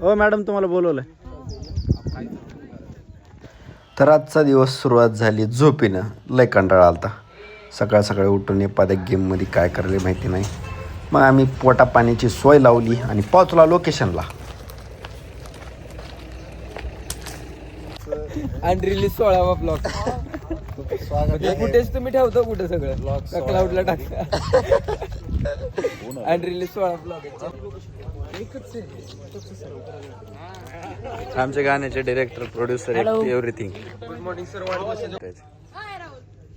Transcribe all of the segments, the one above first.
हो मॅडम तुम्हाला बोलवलंय. तर आजचा दिवस सुरुवात झाली झोपीनं. लय कंटाळा आलता. सकाळ सकाळी उठून एखाद्या गेममध्ये काय करायला माहिती नाही. मग आम्ही पोटा पाण्याची सोय लावली आणि पोचला लोकेशनला अनरिलीज सोळावा ब्लॉग फुटेज तुम्ही ठेवतो कुठे सगळं? क्लाउडला टाका. अनरिलीज सोळा ब्लॉग आमच्या गाण्याचे director producer everything good morning sir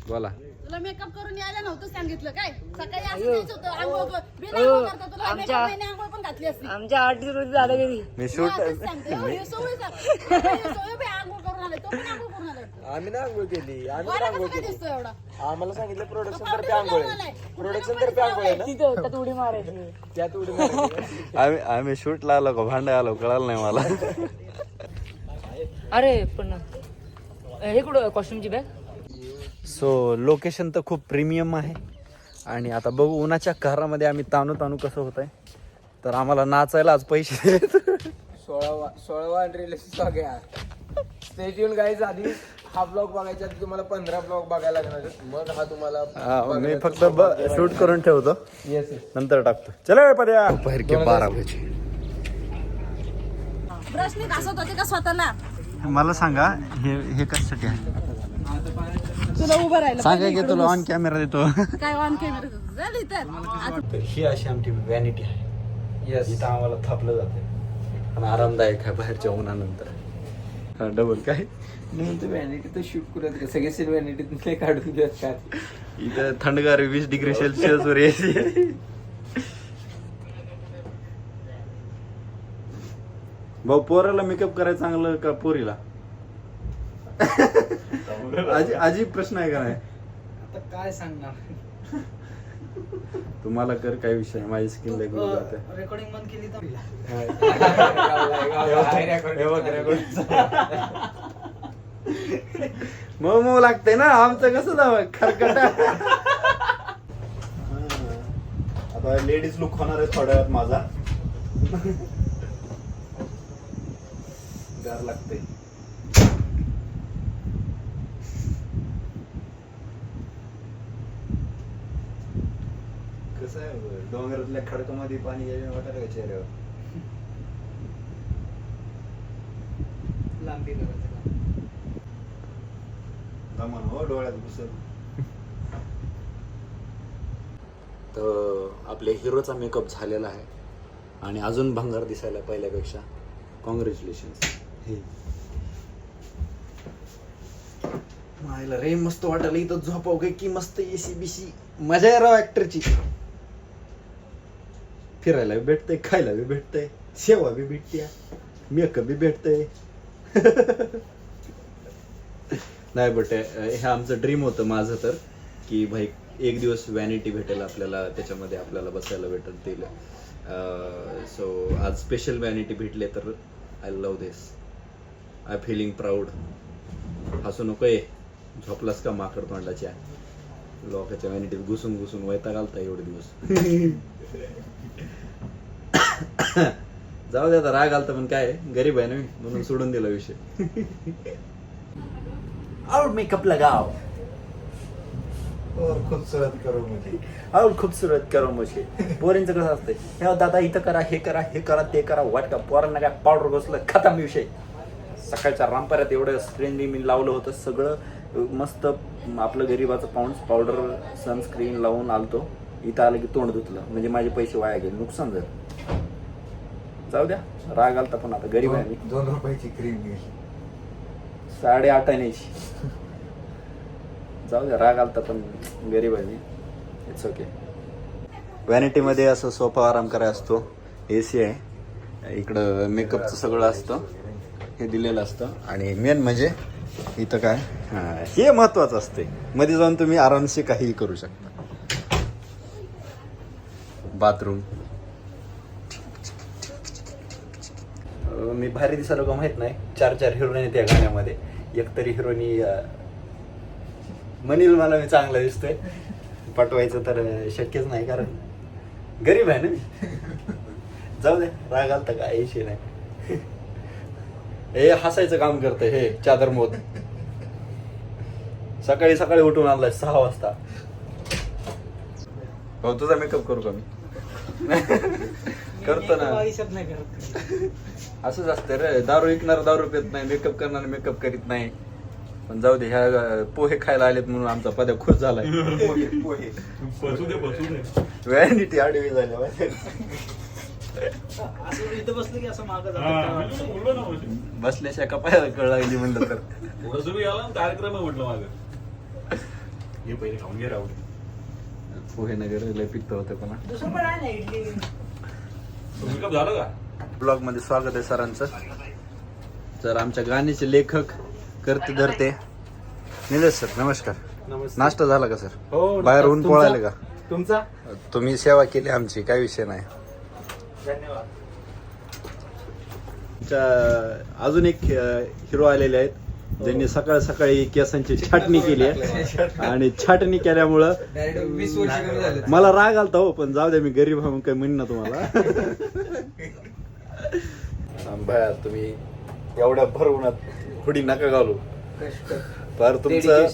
बोला. तुला मेकअप करून यायला नव्हतं सांगितलं काय? सकाळी असं द्यायचं होतं आंघोळ कर- बिना आंघोळ करता तुला makeup नाही, आंघोळ पण घातली असती. आमच्या आठ दिवस झालं घरी. मी शूट असंच सांगते, हो, हे सवय सांग. हे सवय बी आम्ही ना आंघोळ केली. आम्ही आंघोळ केली. एवढा? आम्हाला सांगितलं प्रोडक्शन तर्फे आंघोळ आहे. प्रोडक्शन तर्फे आंघोळ आहे ना? तिथं त्यात उडी मारायची. त्यात उडी मारायची. आम्ही आम्ही शूटला आलो का? भांडे आलो. कळालं नाही मला. अरे पण हे कुठं? कॉस्ट्युमची बॅग सो लोकेशन तर खूप प्रीमियम आहे. आणि आता बघू उन्हाच्या कारामध्ये आम्ही ताणू ताणू कसं होत आहे तर आम्हाला नाचायला आज पैसे देत. सोळावा सोळावा ब्लॉग आहे स्टेट येऊन गाईज आधी हा ब्लॉग बघायच्या आधी तुम्हाला पंधरा ब्लॉग बघायला लागणार आहेत. मग हा तुम्हाला हा, मी फक्त शूट करून ठेवतो. येस नंतर टाकतो. चला पद्या बाहेर के बारा बजे. ब्रशने घासत होते का स्वतःला? मला सांगा हे हे कशासाठी आहे? तुला उभं राहिलं सांगा की तुला ऑन कॅमेरा देतो. काय ऑन कॅमेरा झाली तर. आता तर ही अशी आमची व्हॅनिटी आहे. येस इथं आम्हाला थापलं जाते आणि आरामदायक आहे बाहेरच्या उन्हानंतर. हा डबल काय. म्हणतो व्हॅनिटी तर शूट करत का सगळे सीन व्हॅनिटीत काढून घेत काय इथं थंडगार वीस डिग्री सेल्सिअस वर एसी आहे भाऊ पोराला मेकअप करायचं चांगलं का पोरीला? आजी आजी प्रश्न आहे का नाही? आता काय सांगणार? तुम्हाला कर काय विषय? माझी स्किन जाते रेकॉर्डिंग बंद केली तर? मऊ मऊ लागते ना आमचं कसं जावं? खरकटा. आता लेडीज लुक होणार आहे थोड्या वेळात माझा. गार लागते. कसं डोंगरातल्या खडकामध्ये पाणी यायला वाटायला का चेहऱ्यावर. लांबी दमन हो डोळ्यात घुसल तर आपल्या हिरोचा मेकअप झालेला आहे. आणि अजून भंगार दिसायला पहिल्यापेक्षा कॉंग्रॅच्युलेशन मायला रे मस्त वाटायला. इथं झोपाव काय की मस्त एसी बिसी मजा आहे राव ऍक्टरची फिरायला बी भेटतंय खायला बी भेटतंय सेवा बी भेटते मेकअप बी भेटतंय. नाही बट हे आमचं ड्रीम होतं माझं तर की भाई एक दिवस व्हॅनिटी भेटेल आपल्याला त्याच्यामध्ये आपल्याला बसायला भेटेल सो आज स्पेशल व्हॅनिटी भेटले तर I love this I feeling proud हसू नको ये. झोपलास का माकड तोंडाच्या? लोकांच्या व्हॅनिटीत घुसून घुसून वैता घालता एवढे दिवस. जाऊ दे आता राग आलता पण काय आहे, गरीब आहे ना मी म्हणून सोडून दिला विषय. और मेकअप लगाओ और खूबसूरत करो मुझे. और खूबसूरत करो मुझे. पोरींचं कसं असतंय? हे दादा इथं करा हे करा हे करा ते करा वाट का पोरांना काय पावडर घोसलं खतम विषय. सकाळच्या रामपर्यात एवढं स्क्रीन मी लावलं होतं सगळं मस्त आपलं गरीबाचं पाऊंड पावडर सनस्क्रीन लावून आलतो. इथं आलं की तोंड धुतलं. म्हणजे माझे पैसे वाया गेले नुकसान झालं. जाऊ द्या. राग आलता पण आता. गरीब आहे मी. दोन रुपयाची क्रीम गेली साडेआठ आण्याची जाऊ द्या राग आलता पण गरीब आहे मी. इट्स ओके व्हॅनिटीमध्ये असं सोफा आराम कराय असतो. ए सी आहे. इकडं मेकअपचं सगळं असतं. हे दिलेलं असतं. आणि मेन म्हणजे इथं काय? हां हे महत्वाचं असते मध्ये जाऊन तुम्ही आरामशी काहीही करू शकता. बाथरूम मी भारी दिसायला का माहीत नाही. चार चार हिरोईन आहेत या गाण्यामध्ये. एक तरी हिरोनी म्हणील मला मी चांगला दिसतोय. पटवायचं तर शक्यच नाही कारण गरीब आहे ना मी. जाऊ दे राग आलता काय? विषय नाही. हे हसायचं काम करतंय हे चादर मोद सकाळी सकाळी उठून आणलाय सहा वाजता. हो तुझा मेकअप करू का मी? करतो ना. नाही करत असंच असतं रे. दारू विकणार दारू पित नाही मेकअप करणार मेकअप करीत नाही. पण जाऊ दे ह्या अं, पोहे खायला आलेत म्हणून आमचा पद्या खुश झालाय. बसू दे बसू दे. व्हॅनिटी आडवी झाली माहिती आहे? इथं बसलं की असं मागं हा, मी तुला बोललो ना मगाशी. बसल्याशिवाय कपायला कळ लागली म्हणलं तर. कार्यक्रम आहे म्हटलं माझं हे पहिले खाऊन घे राहू दे. पोहे नगर लय पित्त होतं पण दुसरं पण आहे ना इडली. मेकअप झालं का? ब्लॉगमध्ये स्वागत आहे सरांचं. तर आमच्या गाण्याचे लेखक करते धरते. निलेश सर नमस्कार. नाश्ता झाला का सर? हो बाहेर ऊन पोळाले का? तुमचा? तुम्ही सेवा केली आमची काय विषय नाही. धन्यवाद. अजून एक हिरो आलेले आहेत. ज्यांनी सकाळ सकाळी केसांची छाटणी केली आहे. आणि छाटणी केल्यामुळं डायरेक्ट वीस वर्ष कमी झाले मला राग आलता हो पण जाऊ द्या मी गरीब म्हणून काही म्हणेन ना तुम्हाला. भया तुम्ही एवढ्या भरवूनात हुडी नका घालू. पर तुमचं.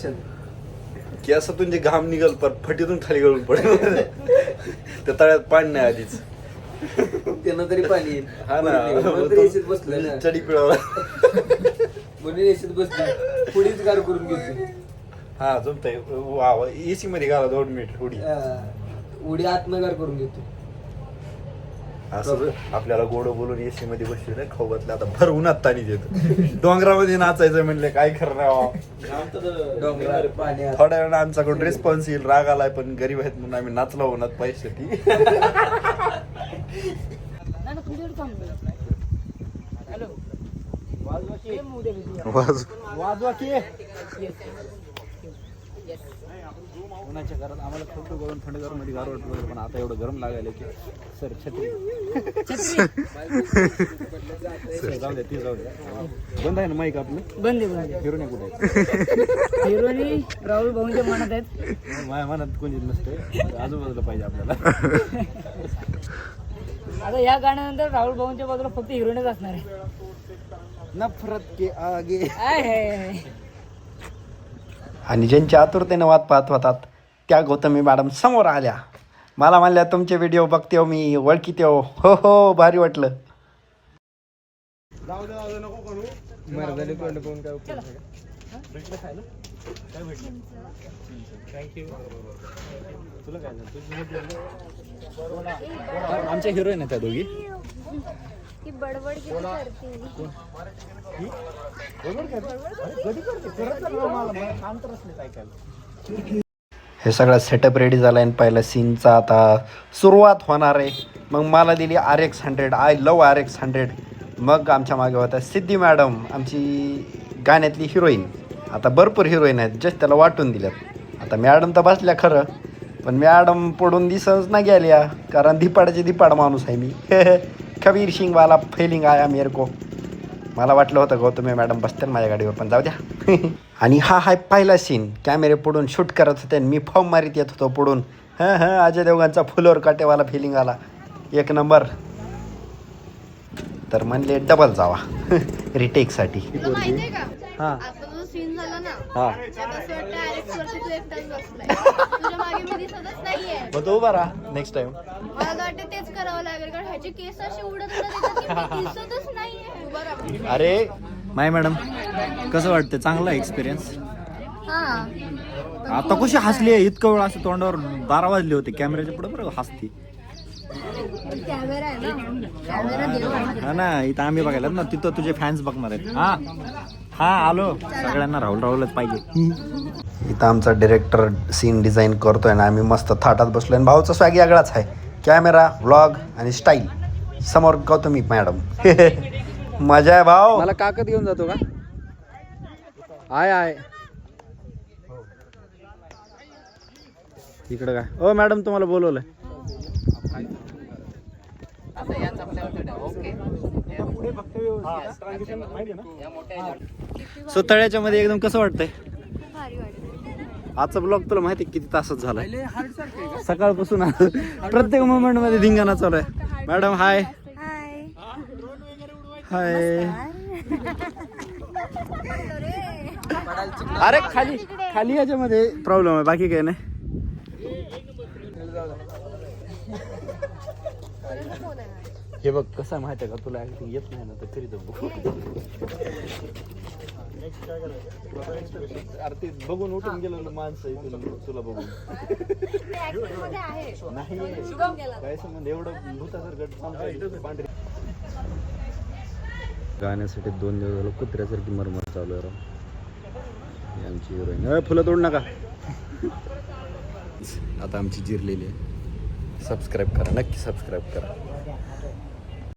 केसातून जे घाम निघल पर फटीतून खाली गळून पडेल. त्या तळ्यात पाणी नाही आधीच. त्यांना तरी पाणी येईल. हा ना. बसलं चडी पिळवला म्हणून एसीत बसली. पुढीच गार करून घेतली. हा जमतंय. वा एसी मध्ये घाला दोन मिनिट हुडी. अं, उडी आत्मगार करून घेतो असं आपल्याला गोड बोलून एसी मध्ये बसले नाही खाऊ घातलं आता भर उन्हात ताणी देत. डोंगरामध्ये नाचायचं म्हणले काय करणार पाणी. थोड्या वेळा आमच्याकडून रिस्पॉन्स येईल. राग आलाय पण गरीब आहेत म्हणून आम्ही नाचलो उन्हात थांबलो हॅलो. वाजवा की उद्या भेटूया वाज वाजवा की उन्हाच्या घरात आम्हाला खूप गरम थंड गरममध्ये गार वाटत पण आता एवढं गरम लागायला की सर छत्री. जाऊ द्या ती जाऊ द्या बंद आहे ना माईक आपलं? बंद आहे फिरून या कुठे हिरोनी राहुल भाऊंच्या मनात आहेत. माझ्या मनात कोणी नसते आजूबाजूला पाहिजे आपल्याला. आता या गाण्यानंतर राहुल भाऊंच्या बाजूला फक्त हिरोईनच असणार आहे. नफरत के आगे. I, hi, hi. आणि ज्यांच्या आतुरतेने वाद पाहत होतात त्या गौतमी मॅडम समोर आल्या. मला म्हणल्या तुमचे व्हिडिओ बघते हो मी ओळखीते हो हो हो भारी वाटलं. आमच्या हिरोईन आहेत त्या दोघी. ती बडबड किती करते. हे? सगळं सेटअप रेडी झालं आणि पहिल्या सीनचा आता सुरुवात होणार आहे. मग मला दिली R X hundred I love R X hundred मग आमच्या मागे होत्या सिद्धी मॅडम आमची गाण्यातली हिरोईन आता भरपूर हिरोईन आहेत जस्ट त्याला वाटून दिल्यात. आता मॅडम तर बसल्या खरं पण मॅडम पडून दिसच ना गेल्या. कारण धिपाडाचे धिपाड माणूस आहे मी. कबीर सिंगवाला फेलिंग आया मेरे को. मला वाटलं होतं गौतमी मॅडम बसतील माझ्या गाडीवर पण जाऊ द्या. आणि हा हाय पहिला सीन कॅमेरे पुढून शूट करत होते आणि मी फॉर्म मारित येत होतो पुढून. हां हां अजय देवगांचा फुलवर काटेवाला फिलिंग आला. एक नंबर तर म्हणले डबल जावा. रिटेकसाठी हा. हा. तू राहा. नेक्स्ट टाइम करावं लागेल कारण ह्याचे केस असे उडत उडत येतात की मी दिसतच नाहीये. उभा राहा. अरे. My madam. कसं वाटतं चांगला एक्सपिरियन्स हा. आता कशी हसली आहे? इतकं वेळ असं तोंडावर बारा वाजले होते. कॅमेऱ्याच्या पुढे बरं हसती? कॅमेरा आहे ना. कॅमेरा देऊ हा ना इथं आम्ही बघायला ना तिथं तुझे फॅन्स बघणार आहेत. हा. हा आलो. सगळ्यांना राहुल राहुलच पाहिजे. इथं आमचा डिरेक्टर सीन डिझाईन करतोय ना आम्ही मस्त थाटात बसलोय. आणि भाऊचा स्वॅग वेगळाच आहे. कॅमेरा व्लॉग आणि स्टाईल. समोर गौतमी मॅडम. मजा आहे भाऊ. मला काकत घेऊन जातो का? आय आय. इकडे काय ओ मॅडम तुम्हाला बोलवलंय. सो तळ्याच्या मध्ये एकदम कसं वाटतंय? आजचा ब्लॉग तुला माहिती आहे किती तासात झालाय? सकाळपासून प्रत्येक मोमेंटमध्ये धिंगाणा चालू आहे. मॅडम हाय हाय अरे खाली खाली याच्यामध्ये प्रॉब्लेम आहे. बाकी काय नाही. हे बघ कसं माहिती आहे का? तुला ऍक्टिंग येत नाही ना तर तरी बघू. अरे ते बघून उठून गेलो ना माणसं इथून तुला बघून. नाही. काय संबंध? एवढं भूतासारखं चालतंय, पांढरी गाण्यासाठी दोन दिवस झालं कुत्र्यासारखी मरमर चालू आहे राव. आमची हिरोईन फुलं तोड नका. आता आमची जिरलेली आहे. सबस्क्राईब करा. नक्की सबस्क्राईब करा.